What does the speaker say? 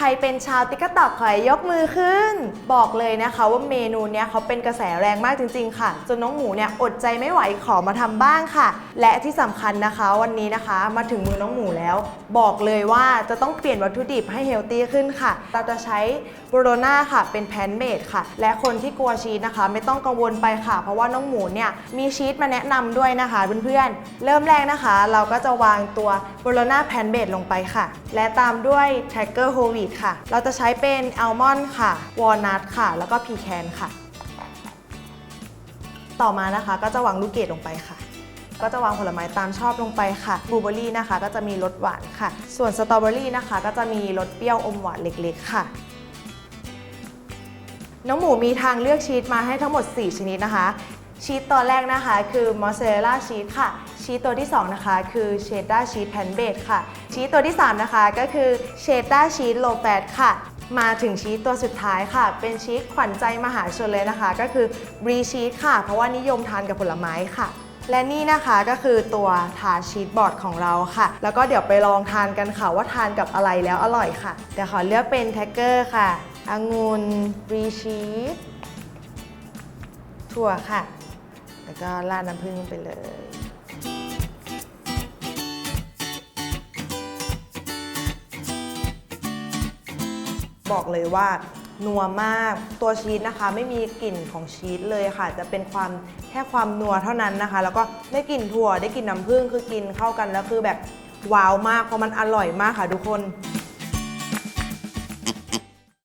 ใครเป็นชาวติ๊กตอกขอยกมือขึ้น บอกเลยนะคะว่าเมนูเนี้ยเขาเป็นกระแสแรงมากจริง ๆ ค่ะ จนน้องหมูเนี่ยอดใจไม่ไหวขอมาทำบ้างค่ะ และที่สำคัญนะคะวันนี้นะคะมาถึงมือน้องหมูแล้ว บอกเลยว่าจะต้องเปลี่ยนวัตถุดิบให้เฮลตี้ขึ้นค่ะ เราจะใช้โบโรนาค่ะ เป็นแพนเมดค่ะ และคนที่กลัวชีสนะคะ ไม่ต้องกังวลไปค่ะ เพราะว่าน้องหมูเนี่ยมีชีสมาแนะนำด้วยนะคะเพื่อนๆ เริ่มแรกนะคะ เราก็จะวางตัวโบโรนาแพนเมดลงไปค่ะ และตามด้วยแท็กเกอร์โฮวีดค่ะ เราจะใช้เป็นอัลมอนด์ค่ะ วอลนัทค่ะ แล้วก็พีแคนค่ะ ต่อมานะคะก็จะวางลูกเกดลงไปค่ะ ก็จะวางผลไม้ตามชอบลงไปค่ะ บลูเบอรี่นะคะ ก็จะมีรสหวานค่ะ ส่วนสตรอเบอรี่นะคะ ก็จะมีรสเปรี้ยวอมหวานเล็กๆ ค่ะน้องหมูมีทางเลือกชีสมาให้ทั้งหมด 4 ชนิดนะคะ ชีสตัวแรกนะคะ คือมอสซาเรลล่าชีสค่ะ ชีสตัวที่ 2 นะคะ คือเชดดาร์ชีสแพนเบดค่ะ ชีสตัวที่ 3 นะคะ ก็คือเชดดาร์ชีสโลแฟตค่ะ มาถึงชีสตัวสุดท้ายค่ะ เป็นชีสขวัญใจมหาชนเลยนะคะ ก็คือบรีชีสค่ะ เพราะว่านิยมทานกับผลไม้ค่ะและนี่นะคะก็คือตัวทาชีสบอร์ดของเราค่ะ แล้วก็เดี๋ยวไปลองทานกันค่ะว่าทานกับอะไรแล้วอร่อยค่ะ เดี๋ยวขอเลือกเป็นแท็กเกอร์ค่ะองุ่นบรีชีสถั่วค่ะ แล้วก็ราดน้ำผึ้งไปเลย บอกเลยว่านัวมากตัวชีสนะคะ ไม่มีกลิ่นของชีสเลยค่ะ จะเป็นความแค่ความนัวเท่านั้นนะคะ แล้วก็ได้กลิ่นถั่วได้กลิ่นน้ำผึ้งคือกินเข้ากันแล้วคือแบบว้าวมากเพราะมันอร่อยมากค่ะทุกคน